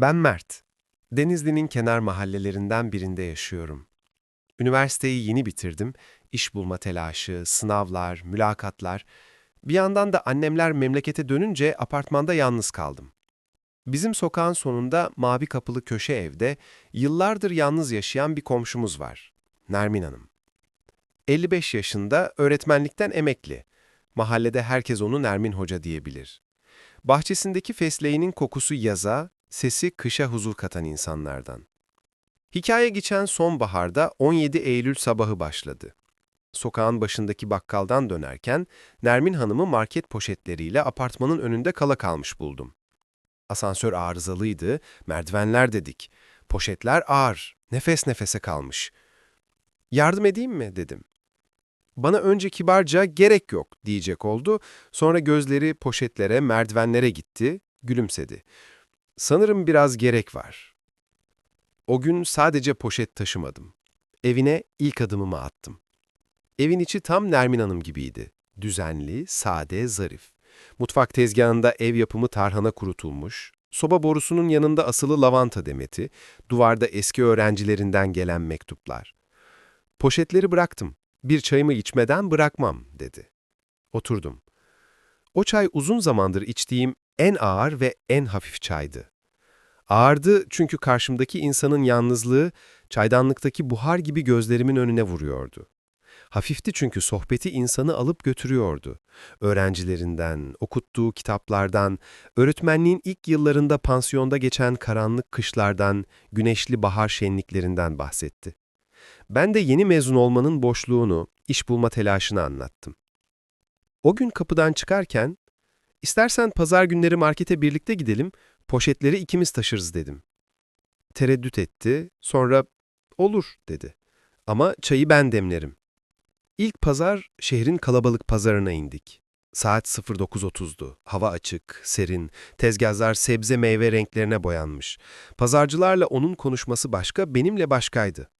Ben Mert. Denizli'nin kenar mahallelerinden birinde yaşıyorum. Üniversiteyi yeni bitirdim. İş bulma telaşı, sınavlar, mülakatlar. Bir yandan da annemler memlekete dönünce apartmanda yalnız kaldım. Bizim sokağın sonunda mavi kapılı köşe evde yıllardır yalnız yaşayan bir komşumuz var. Nermin Hanım. 55 yaşında öğretmenlikten emekli. Mahallede herkes onu Nermin Hoca diyebilir. Bahçesindeki fesleğinin kokusu yaza, sesi kışa huzur katan insanlardan. Hikaye geçen sonbaharda 17 Eylül sabahı başladı. Sokağın başındaki bakkaldan dönerken Nermin Hanım'ı market poşetleriyle apartmanın önünde kala kalmış buldum. Asansör arızalıydı, merdivenler dedik. Poşetler ağır, nefes nefese kalmış. Yardım edeyim mi dedim. Bana önce kibarca gerek yok diyecek oldu. Sonra gözleri poşetlere, merdivenlere gitti, gülümsedi. Sanırım biraz gerek var. O gün sadece poşet taşımadım. Evine ilk adımımı attım. Evin içi tam Nermin Hanım gibiydi. Düzenli, sade, zarif. Mutfak tezgahında ev yapımı tarhana kurutulmuş, soba borusunun yanında asılı lavanta demeti, duvarda eski öğrencilerinden gelen mektuplar. Poşetleri bıraktım. Bir çayımı içmeden bırakmam, dedi. Oturdum. O çay uzun zamandır içtiğim en ağır ve en hafif çaydı. Ağırdı çünkü karşımdaki insanın yalnızlığı çaydanlıktaki buhar gibi gözlerimin önüne vuruyordu. Hafifti çünkü sohbeti insanı alıp götürüyordu. Öğrencilerinden, okuttuğu kitaplardan, öğretmenliğin ilk yıllarında pansiyonda geçen karanlık kışlardan, güneşli bahar şenliklerinden bahsetti. Ben de yeni mezun olmanın boşluğunu, iş bulma telaşını anlattım. O gün kapıdan çıkarken, istersen pazar günleri markete birlikte gidelim, poşetleri ikimiz taşırız dedim. Tereddüt etti, sonra olur dedi. Ama çayı ben demlerim. İlk pazar şehrin kalabalık pazarına indik. Saat 09.30'du. Hava açık, serin, tezgahlar sebze meyve renklerine boyanmış. Pazarcılarla onun konuşması başka, benimle başkaydı.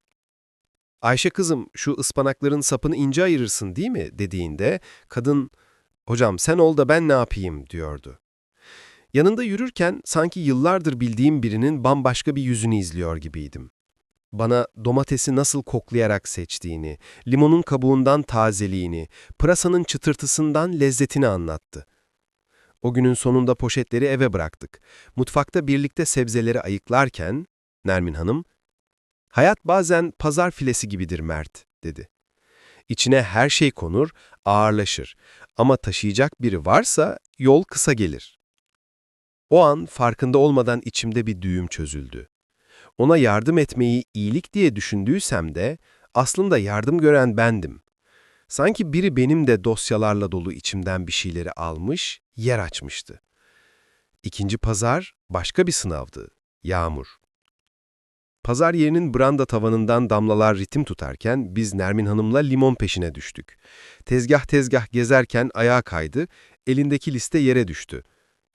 Ayşe kızım şu ıspanakların sapını ince ayırırsın değil mi dediğinde kadın hocam sen ol da ben ne yapayım diyordu. Yanında yürürken sanki yıllardır bildiğim birinin bambaşka bir yüzünü izliyor gibiydim. Bana domatesi nasıl koklayarak seçtiğini, limonun kabuğundan tazeliğini, pırasanın çıtırtısından lezzetini anlattı. O günün sonunda poşetleri eve bıraktık. Mutfakta birlikte sebzeleri ayıklarken Nermin Hanım, Hayat bazen pazar filesi gibidir Mert, dedi. İçine her şey konur, ağırlaşır ama taşıyacak biri varsa yol kısa gelir. O an farkında olmadan içimde bir düğüm çözüldü. Ona yardım etmeyi iyilik diye düşündüysem de aslında yardım gören bendim. Sanki biri benim de dosyalarla dolu içimden bir şeyleri almış, yer açmıştı. İkinci pazar başka bir sınavdı. Yağmur. Pazar yerinin branda tavanından damlalar ritim tutarken biz Nermin Hanım'la limon peşine düştük. Tezgah tezgah gezerken ayağa kaydı, elindeki liste yere düştü.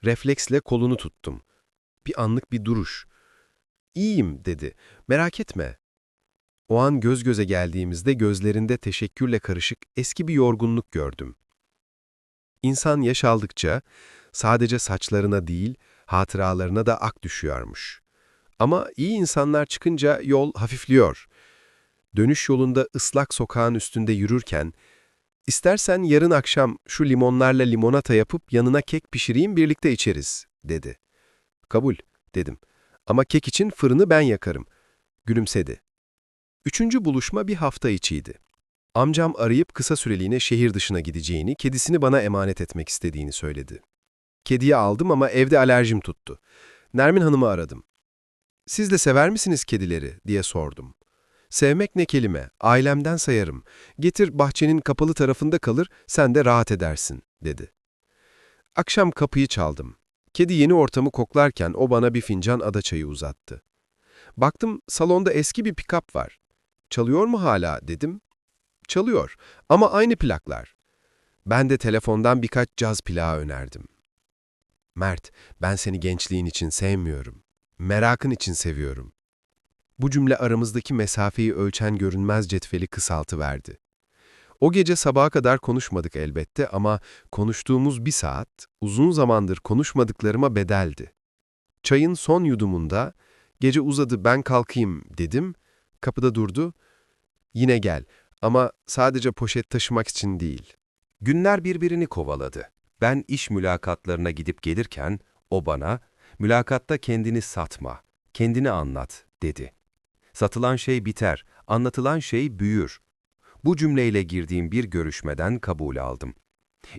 Refleksle kolunu tuttum. Bir anlık bir duruş. İyiyim dedi, merak etme. O an göz göze geldiğimizde gözlerinde teşekkürle karışık eski bir yorgunluk gördüm. İnsan yaş aldıkça sadece saçlarına değil, hatıralarına da ak düşüyormuş. Ama iyi insanlar çıkınca yol hafifliyor. Dönüş yolunda ıslak sokağın üstünde yürürken, ''İstersen yarın akşam şu limonlarla limonata yapıp yanına kek pişireyim birlikte içeriz.'' dedi. ''Kabul.'' dedim. ''Ama kek için fırını ben yakarım.'' Gülümsedi. Üçüncü buluşma bir hafta içiydi. Amcam arayıp kısa süreliğine şehir dışına gideceğini, kedisini bana emanet etmek istediğini söyledi. Kediyi aldım ama evde alerjim tuttu. Nermin Hanım'ı aradım. Siz de sever misiniz kedileri diye sordum. Sevmek ne kelime, ailemden sayarım. Getir bahçenin kapalı tarafında kalır, sen de rahat edersin, dedi. Akşam kapıyı çaldım. Kedi yeni ortamı koklarken o bana bir fincan ada çayı uzattı. Baktım salonda eski bir pikap var. Çalıyor mu hala dedim. Çalıyor ama aynı plaklar. Ben de telefondan birkaç caz plağı önerdim. Mert, ben seni gençliğin için sevmiyorum. Merakın için seviyorum. Bu cümle aramızdaki mesafeyi ölçen görünmez cetveli kısaltı verdi. O gece sabaha kadar konuşmadık elbette ama konuştuğumuz bir saat uzun zamandır konuşmadıklarıma bedeldi. Çayın son yudumunda, gece uzadı ben kalkayım dedim. Kapıda durdu. Yine gel ama sadece poşet taşımak için değil. Günler birbirini kovaladı. Ben iş mülakatlarına gidip gelirken o bana, mülakatta kendini satma, kendini anlat dedi. Satılan şey biter, anlatılan şey büyür. Bu cümleyle girdiğim bir görüşmeden kabul aldım.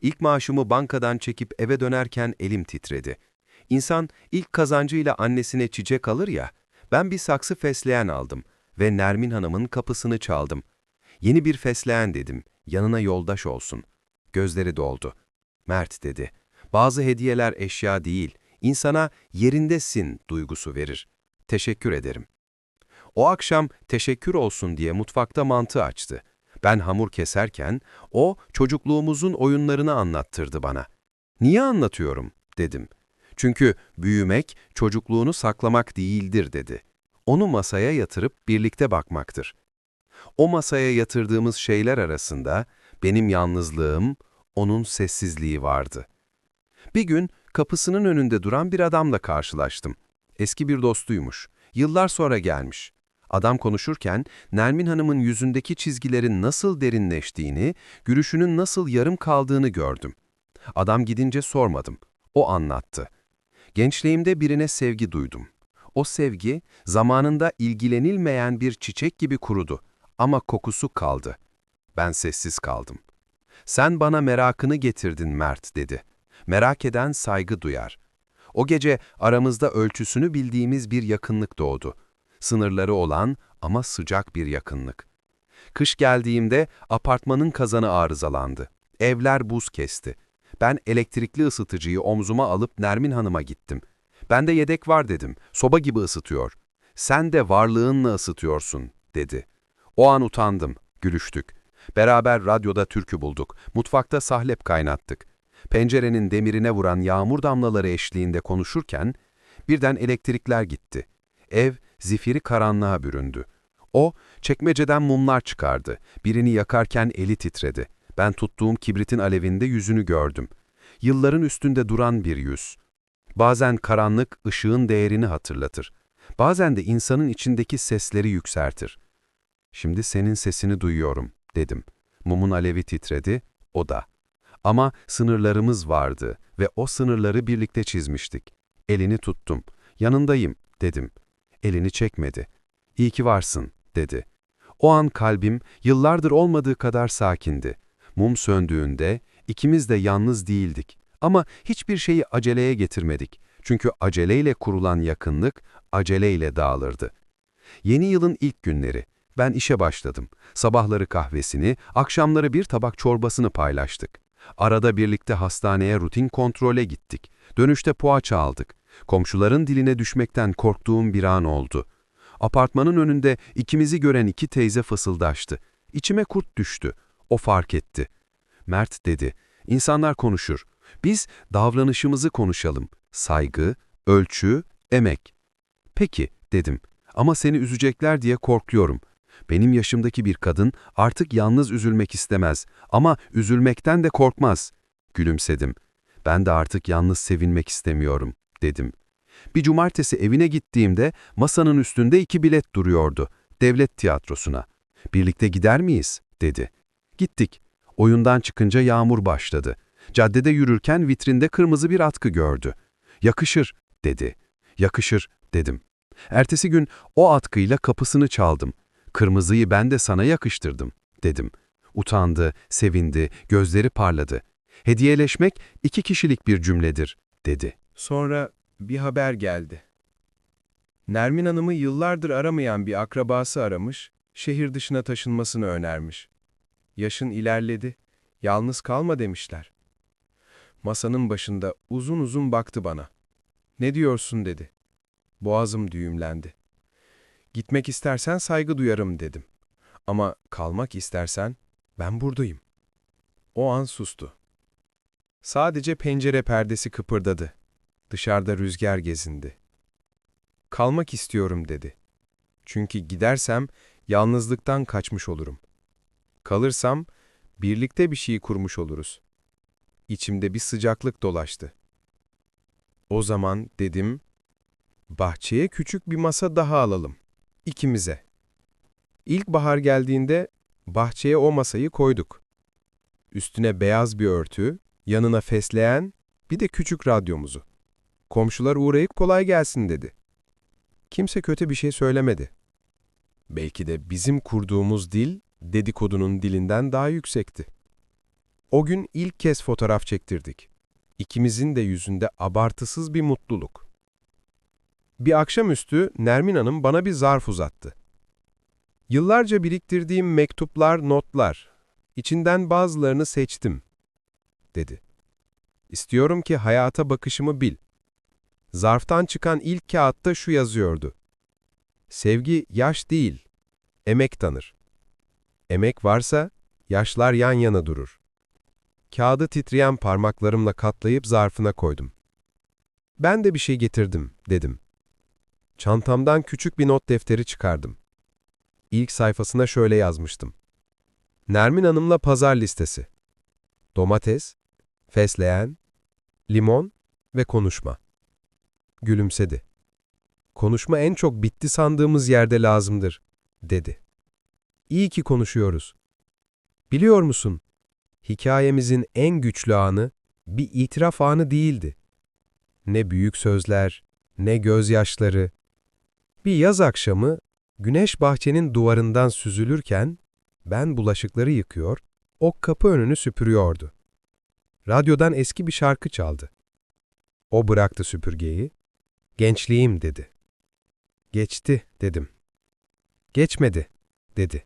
İlk maaşımı bankadan çekip eve dönerken elim titredi. İnsan ilk kazancıyla annesine çiçek alır ya, ben bir saksı fesleğen aldım ve Nermin Hanım'ın kapısını çaldım. Yeni bir fesleğen dedim, yanına yoldaş olsun. Gözleri doldu. Mert dedi, bazı hediyeler eşya değil, insana yerindesin duygusu verir. Teşekkür ederim. O akşam teşekkür olsun diye mutfakta mantı açtı. Ben hamur keserken o çocukluğumuzun oyunlarını anlattırdı bana. Niye anlatıyorum dedim. Çünkü büyümek çocukluğunu saklamak değildir dedi. Onu masaya yatırıp birlikte bakmaktır. O masaya yatırdığımız şeyler arasında benim yalnızlığım, onun sessizliği vardı. Bir gün kapısının önünde duran bir adamla karşılaştım. Eski bir dostuymuş. Yıllar sonra gelmiş. Adam konuşurken Nermin Hanım'ın yüzündeki çizgilerin nasıl derinleştiğini, gülüşünün nasıl yarım kaldığını gördüm. Adam gidince sormadım. O anlattı. Gençliğimde birine sevgi duydum. O sevgi zamanında ilgilenilmeyen bir çiçek gibi kurudu ama kokusu kaldı. Ben sessiz kaldım. Sen bana merakını getirdin Mert dedi. Merak eden saygı duyar. O gece aramızda ölçüsünü bildiğimiz bir yakınlık doğdu. Sınırları olan ama sıcak bir yakınlık. Kış geldiğimde apartmanın kazanı arızalandı. Evler buz kesti. Ben elektrikli ısıtıcıyı omzuma alıp Nermin Hanım'a gittim. Bende yedek var dedim. Soba gibi ısıtıyor. Sen de varlığınla ısıtıyorsun, dedi. O an utandım. Gülüştük. Beraber radyoda türkü bulduk. Mutfakta sahlep kaynattık. Pencerenin demirine vuran yağmur damlaları eşliğinde konuşurken birden elektrikler gitti. Ev zifiri karanlığa büründü. O çekmeceden mumlar çıkardı. Birini yakarken eli titredi. Ben tuttuğum kibritin alevinde yüzünü gördüm. Yılların üstünde duran bir yüz. Bazen karanlık ışığın değerini hatırlatır. Bazen de insanın içindeki sesleri yükseltir. Şimdi senin sesini duyuyorum, dedim. Mumun alevi titredi, o da. Ama sınırlarımız vardı ve o sınırları birlikte çizmiştik. Elini tuttum. Yanındayım, dedim. Elini çekmedi. İyi ki varsın, dedi. O an kalbim yıllardır olmadığı kadar sakindi. Mum söndüğünde ikimiz de yalnız değildik. Ama hiçbir şeyi aceleye getirmedik. Çünkü aceleyle kurulan yakınlık aceleyle dağılırdı. Yeni yılın ilk günleri. Ben işe başladım. Sabahları kahvesini, akşamları bir tabak çorbasını paylaştık. Arada birlikte hastaneye rutin kontrole gittik. Dönüşte poğaça aldık. Komşuların diline düşmekten korktuğum bir an oldu. Apartmanın önünde ikimizi gören iki teyze fısıldaştı. İçime kurt düştü. O fark etti. Mert dedi, insanlar konuşur. Biz davranışımızı konuşalım. Saygı, ölçü, emek. Peki, dedim. Ama seni üzecekler diye korkuyorum. Benim yaşımdaki bir kadın artık yalnız üzülmek istemez ama üzülmekten de korkmaz. Gülümsedim. Ben de artık yalnız sevinmek istemiyorum, dedim. Bir cumartesi evine gittiğimde masanın üstünde iki bilet duruyordu. Devlet tiyatrosuna. Birlikte gider miyiz? dedi. Gittik. Oyundan çıkınca yağmur başladı. Caddede yürürken vitrinde kırmızı bir atkı gördü. Yakışır, dedi. Yakışır, dedim. Ertesi gün o atkıyla kapısını çaldım. Kırmızıyı ben de sana yakıştırdım, dedim. Utandı, sevindi, gözleri parladı. Hediyeleşmek iki kişilik bir cümledir, dedi. Sonra bir haber geldi. Nermin Hanım'ı yıllardır aramayan bir akrabası aramış, şehir dışına taşınmasını önermiş. Yaşın ilerledi, yalnız kalma demişler. Masanın başında uzun uzun baktı bana. Ne diyorsun dedi. Boğazım düğümlendi. Gitmek istersen saygı duyarım dedim. Ama kalmak istersen ben buradayım. O an sustu. Sadece pencere perdesi kıpırdadı. Dışarıda rüzgar gezindi. Kalmak istiyorum dedi. Çünkü gidersem yalnızlıktan kaçmış olurum. Kalırsam birlikte bir şey kurmuş oluruz. İçimde bir sıcaklık dolaştı. O zaman dedim, bahçeye küçük bir masa daha alalım. İkimize. İlk bahar geldiğinde bahçeye o masayı koyduk. Üstüne beyaz bir örtü, yanına fesleğen, bir de küçük radyomuzu. Komşular uğrayıp kolay gelsin dedi. Kimse kötü bir şey söylemedi. Belki de bizim kurduğumuz dil dedikodunun dilinden daha yüksekti. O gün ilk kez fotoğraf çektirdik. İkimizin de yüzünde abartısız bir mutluluk. Bir akşamüstü Nermin Hanım bana bir zarf uzattı. Yıllarca biriktirdiğim mektuplar, notlar. İçinden bazılarını seçtim, dedi. İstiyorum ki hayata bakışımı bil. Zarftan çıkan ilk kağıtta şu yazıyordu. Sevgi yaş değil, emek tanır. Emek varsa yaşlar yan yana durur. Kağıdı titreyen parmaklarımla katlayıp zarfına koydum. Ben de bir şey getirdim, dedim. Çantamdan küçük bir not defteri çıkardım. İlk sayfasına şöyle yazmıştım. Nermin Hanım'la pazar listesi. Domates, fesleğen, limon ve konuşma. Gülümsedi. Konuşma en çok bitti sandığımız yerde lazımdır, dedi. İyi ki konuşuyoruz. Biliyor musun, hikayemizin en güçlü anı bir itiraf anı değildi. Ne büyük sözler, ne gözyaşları. Bir yaz akşamı güneş bahçenin duvarından süzülürken ben bulaşıkları yıkıyor, o kapı önünü süpürüyordu. Radyodan eski bir şarkı çaldı. O bıraktı süpürgeyi. Gençliğim dedi. Geçti dedim. Geçmedi dedi.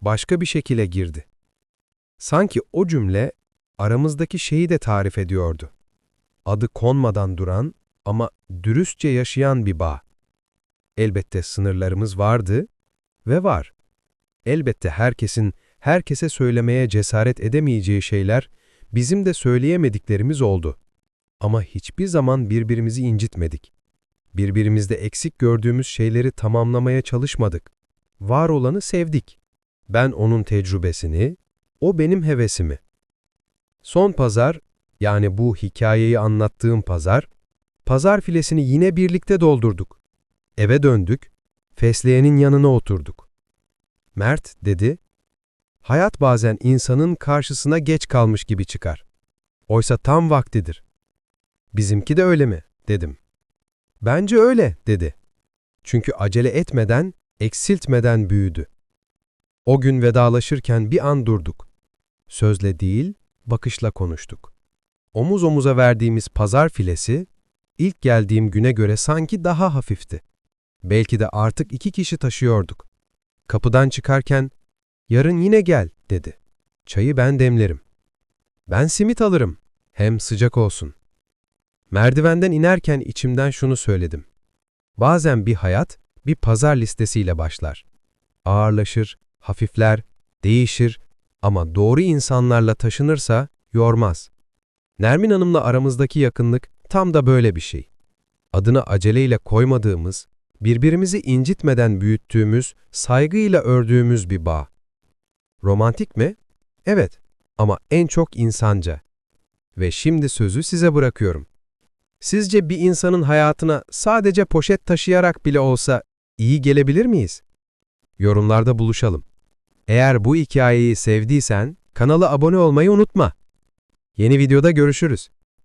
Başka bir şekilde girdi. Sanki o cümle aramızdaki şeyi de tarif ediyordu. Adı konmadan duran ama dürüstçe yaşayan bir bağ. Elbette sınırlarımız vardı ve var. Elbette herkesin herkese söylemeye cesaret edemeyeceği şeyler bizim de söyleyemediklerimiz oldu. Ama hiçbir zaman birbirimizi incitmedik. Birbirimizde eksik gördüğümüz şeyleri tamamlamaya çalışmadık. Var olanı sevdik. Ben onun tecrübesini, o benim hevesimi. Son pazar, yani bu hikayeyi anlattığım pazar, pazar filesini yine birlikte doldurduk. Eve döndük, fesleğenin yanına oturduk. Mert dedi, hayat bazen insanın karşısına geç kalmış gibi çıkar. Oysa tam vaktidir. Bizimki de öyle mi? dedim. Bence öyle, dedi. Çünkü acele etmeden, eksiltmeden büyüdü. O gün vedalaşırken bir an durduk. Sözle değil, bakışla konuştuk. Omuz omuza verdiğimiz pazar filesi, ilk geldiğim güne göre sanki daha hafifti. Belki de artık iki kişi taşıyorduk. Kapıdan çıkarken, yarın yine gel, dedi. Çayı ben demlerim. Ben simit alırım, hem sıcak olsun. Merdivenden inerken içimden şunu söyledim. Bazen bir hayat, bir pazar listesiyle başlar. Ağırlaşır, hafifler, değişir ama doğru insanlarla taşınırsa yormaz. Nermin Hanım'la aramızdaki yakınlık tam da böyle bir şey. Adını aceleyle koymadığımız, birbirimizi incitmeden büyüttüğümüz, saygıyla ördüğümüz bir bağ. Romantik mi? Evet ama en çok insanca. Ve şimdi sözü size bırakıyorum. Sizce bir insanın hayatına sadece poşet taşıyarak bile olsa iyi gelebilir miyiz? Yorumlarda buluşalım. Eğer bu hikayeyi sevdiysen kanala abone olmayı unutma. Yeni videoda görüşürüz.